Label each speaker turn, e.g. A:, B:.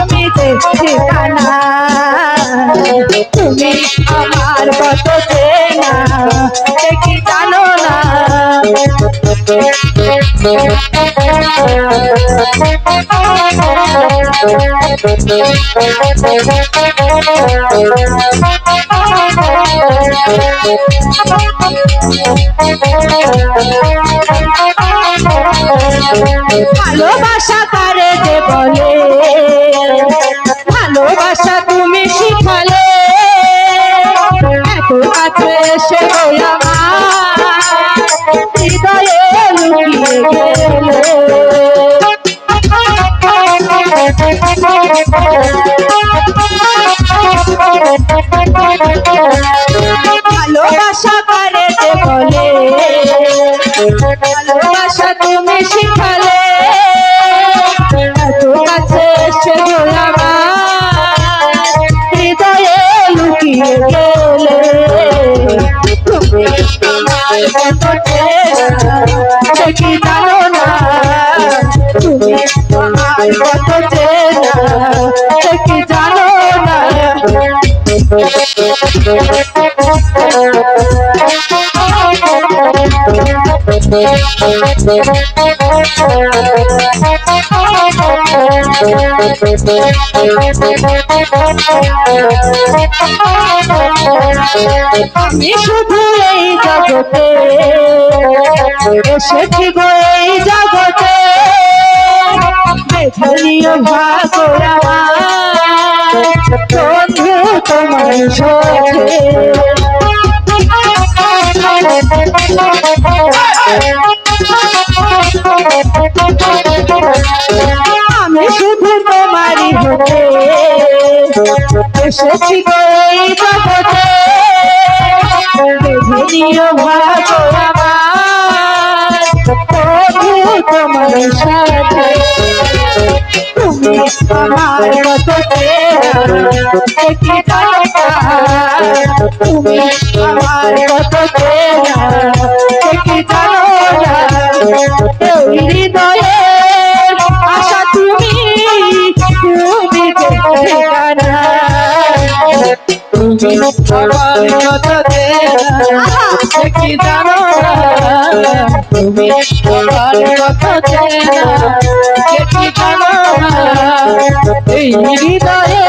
A: যে ঠিকানা তুমি আমার কত কি জানো না। ভালোবাসা ভালোবাসা কারে যে বলে, ভালোবাসা তুমি শিখালে। এত কাছে এসে হৃদয়ে লুকিয়ে গেলে। তুমি সে কি জানো না? তুমি আমার কত চেনা, কি জানো না? আমি শুধু এই জগতে এসেছি গো এই জগতে। বেছনীয় ভাগ বন্ধু তোমার সাথে আমি শুধু তোমারই হতে এসেছি গো এই জগতে। বেঁধে নিও ভাগো তোমার সাথে তুমি জানো না? তুমি আমার? এই হৃদয়ের আশা তুমি তুমি ঠিকানা তুমি আমার কত চেনা, সে কি জানো? তুমি আমার কত চেনা, জানো এই হৃদয়ে